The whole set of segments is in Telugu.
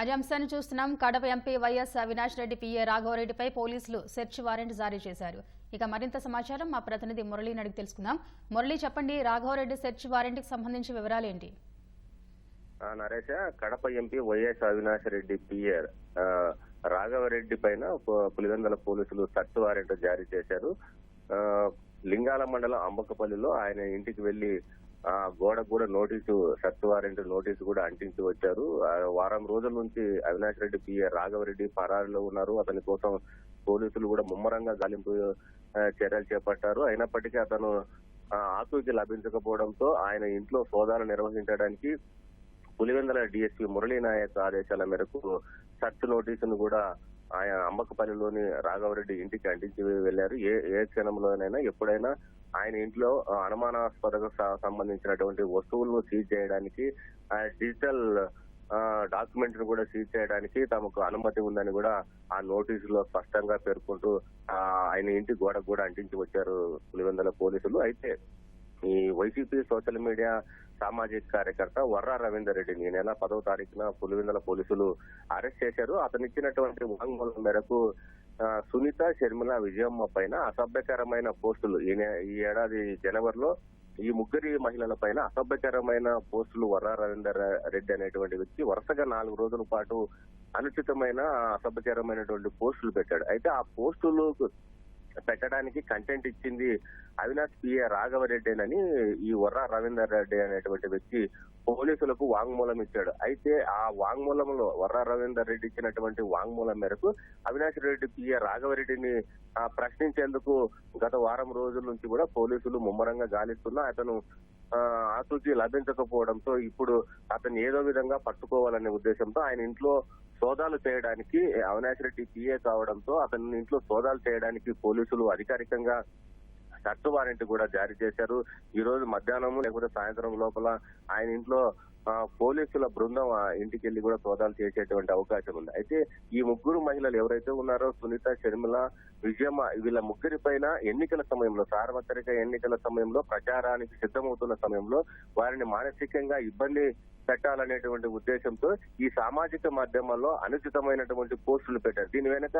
తాజా అంశాన్ని చూస్తున్నాం. Kadapa MP YS Avinash Reddy PA రాఘవరెడ్డిపై పోలీసులు సెర్చ్ వారెంట్ జారీ చేశారు. ఇక మరింత సమాచారం మా ప్రతినిధి మురళీని అడిగి తెలుసుకుందాం. మురళి చెప్పండి రాఘవరెడ్డి సెర్చ్ వారెంట్కి సంబంధించి వివరాలు ఏంటి? Naresh Kadapa MP YS Avinash Reddy PA Raghava Reddy పైన పులివెందల పోలీసులు సెర్చ్ వారెంట్ జారీ చేశారు. లింగాల మండలం అంబకపల్లిలో ఆయన ఇంటికి వెళ్ళి ఆ గోడకు కూడా నోటీసు సర్చ్ వారెంట్ నోటీసు కూడా అంటించి వచ్చారు. వారం రోజుల నుంచి అవినాష్ రెడ్డి పిఏ రాఘవరెడ్డి పరారులో ఉన్నారు. అతని కోసం పోలీసులు కూడా ముమ్మరంగా గాలింపు చర్యలు చేపట్టారు. అయినప్పటికీ అతను ఆ, ఆచూకీ లభించకపోవడంతో ఆయన ఇంట్లో సోదాలు నిర్వహించడానికి పులివెందల డిఎస్పీ మురళీ నాయక్ ఆదేశాల మేరకు సర్చ్ నోటీసును కూడా ఆయన అమ్మకపల్లిలోని రాఘవరెడ్డి ఇంటికి అంటించి వెళ్ళారు ఏ ఏ క్షణంలోనైనా ఎప్పుడైనా ఆయన ఇంట్లో అనుమానాస్పదకు సంబంధించినటువంటి వస్తువులను సీజ్ చేయడానికి డిజిటల్ డాక్యుమెంట్ను కూడా సీజ్ చేయడానికి తమకు అనుమతి ఉందని కూడా ఆ నోటీసులో స్పష్టంగా పేర్కొంటూ ఆయన ఇంటి గోడకు కూడా అంటించి వచ్చారు పులివెందుల పోలీసులు. అయితే ఈ వైసీపీ సోషల్ మీడియా సామాజిక కార్యకర్త వర్రా రవీందర్ రెడ్డిని ఈ నెల పదవ తారీఖున పులివెందుల పోలీసులు అరెస్ట్ చేశారు. అతను ఇచ్చినటువంటి వాంగ్మూలం మేరకు సునీత షర్మిల విజయమ్మ పైన అసభ్యకరమైన పోస్టులు. ఈ ఈ ఏడాది జనవరిలో ఈ ముగ్గురి మహిళల పైన అసభ్యకరమైన పోస్టులు వర్రా రవీందర్ రెడ్డి అనేటువంటి వ్యక్తి వరుసగా నాలుగు రోజుల పాటు అనుచితమైన అసభ్యకరమైనటువంటి పోస్టులు పెట్టాడు. అయితే ఆ పోస్టులు పెట్టడానికి కంటెంట్ ఇచ్చింది అవినాష్ పిఏ రాఘవరెడ్డేనని ఈ వర్ర రవీందర్ రెడ్డి అనేటువంటి వ్యక్తి పోలీసులకు వాంగ్మూలం ఇచ్చాడు. అయితే ఆ వాంగ్మూలంలో వర్ర రవీందర్ రెడ్డి ఇచ్చినటువంటి వాంగ్మూలం మేరకు అవినాష్ రెడ్డి పిఏ రాఘవరెడ్డిని ప్రశ్నించేందుకు గత వారం రోజుల నుంచి కూడా పోలీసులు ముమ్మరంగా గాలిస్తున్నా అతను ఆసూచి లభించకపోవడంతో ఇప్పుడు అతను ఏదో విధంగా పట్టుకోవాలనే ఉద్దేశంతో ఆయన ఇంట్లో సోదాలు చేయడానికి అవినాష్ రెడ్డి పిఏ కావడంతో అతని ఇంట్లో సోదాలు చేయడానికి పోలీసులు అధికారికంగా సర్చ్ వారెంట్ కూడా జారీ చేశారు. ఈ రోజు మధ్యాహ్నం లేకపోతే సాయంత్రం లోపల ఆయన ఇంట్లో పోలీసుల బృందం ఆ ఇంటికి వెళ్ళి కూడా సోదాలు చేసేటువంటి అవకాశం ఉంది. అయితే ఈ ముగ్గురు మహిళలు ఎవరైతే ఉన్నారో సునీత షర్మిల విజయమ్మ వీళ్ళ ముగ్గురి పైన ఎన్నికల సమయంలో సార్వత్రిక ఎన్నికల సమయంలో ప్రచారానికి సిద్ధమవుతున్న సమయంలో వారిని మానసికంగా ఇబ్బంది పెట్టాలనేటువంటి ఉద్దేశంతో ఈ సామాజిక మాధ్యమాల్లో అనుచితమైనటువంటి పోస్టులు పెట్టారు. దీని వెనుక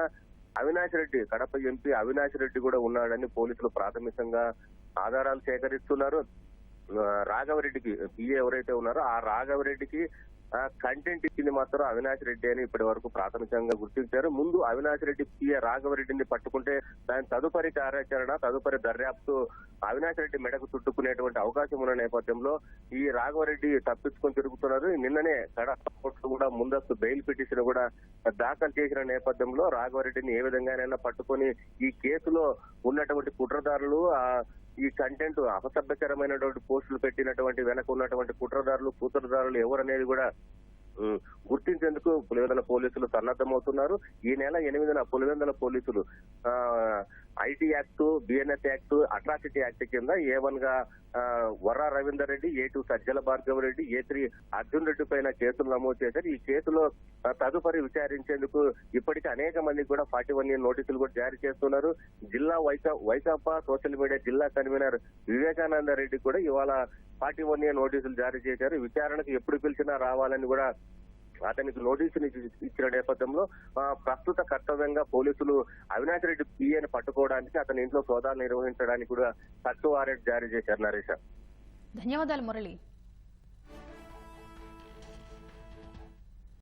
అవినాష్ రెడ్డి కడప ఎంపీ అవినాష్ రెడ్డి కూడా ఉన్నాడని పోలీసులు ప్రాథమికంగా ఆధారాలు సేకరిస్తున్నారు. రాఘవరెడ్డికి పిఏ ఎవరైతే ఉన్నారో ఆ రాఘవరెడ్డికి కంటెంట్ ఇచ్చింది మాత్రం అవినాష్ రెడ్డి అని ఇప్పటి వరకు ప్రాథమికంగా గుర్తించారు. ముందు అవినాష్ రెడ్డి పిఏ రాఘవరెడ్డిని పట్టుకుంటే దాని తదుపరి కార్యాచరణ తదుపరి దర్యాప్తు అవినాష్ రెడ్డి మెడకు చుట్టుకునేటువంటి అవకాశం ఉన్న నేపథ్యంలో ఈ రాఘవరెడ్డి తప్పించుకొని తిరుగుతున్నారు. నిన్ననే కడప కోర్టు కూడా ముందస్తు బెయిల్ పిటిషన్ కూడా దాఖలు చేసిన నేపథ్యంలో రాఘవరెడ్డిని ఏ విధంగానైనా పట్టుకొని ఈ కేసులో ఉన్నటువంటి కుట్రదారులు ఆ ఈ కంటెంట్ అపసభ్యకరమైనటువంటి పోస్టులు పెట్టినటువంటి వెనక ఉన్నటువంటి కుట్రదారులు కూతురుదారులు ఎవరనేది కూడా గుర్తించేందుకు పులివెందుల పోలీసులు సన్నద్ధమవుతున్నారు. ఈ నెల ఎనిమిదిన పులివెందుల పోలీసులు IT act BNS act atrocity act కింద ఏ వన్గా Varra Ravinder Reddy A two Sajjala Bhargava Reddy A three Arjun Reddy పైన కేసులు నమోదు చేశారు. ఈ కేసులో తదుపరి విచారించేందుకు ఇప్పటికే అనేక మందికి కూడా ఫార్టీ వన్ ఇయర్ నోటీసులు కూడా జారీ చేస్తున్నారు. జిల్లా వైకా వైకాపా సోషల్ మీడియా జిల్లా కన్వీనర్ వివేకానంద రెడ్డి కూడా ఇవాళ ఫార్టీ వన్ ఇయర్ నోటీసులు జారీ చేశారు. విచారణకు ఎప్పుడు పిలిచినా రావాలని కూడా అతనికి నోటీసులు ఇచ్చి- ఇచ్చిన నేపథ్యంలో ప్రస్తుత కర్తవ్యంగా పోలీసులు అవినాష్ రెడ్డి పిఏని పట్టుకోవడానికి అతని ఇంట్లో సోదాలు నిర్వహించడానికి కూడా తక్కువ వారెంట్ జారీ చేశారు నరేష్. ధన్యవాదాలు మురళి.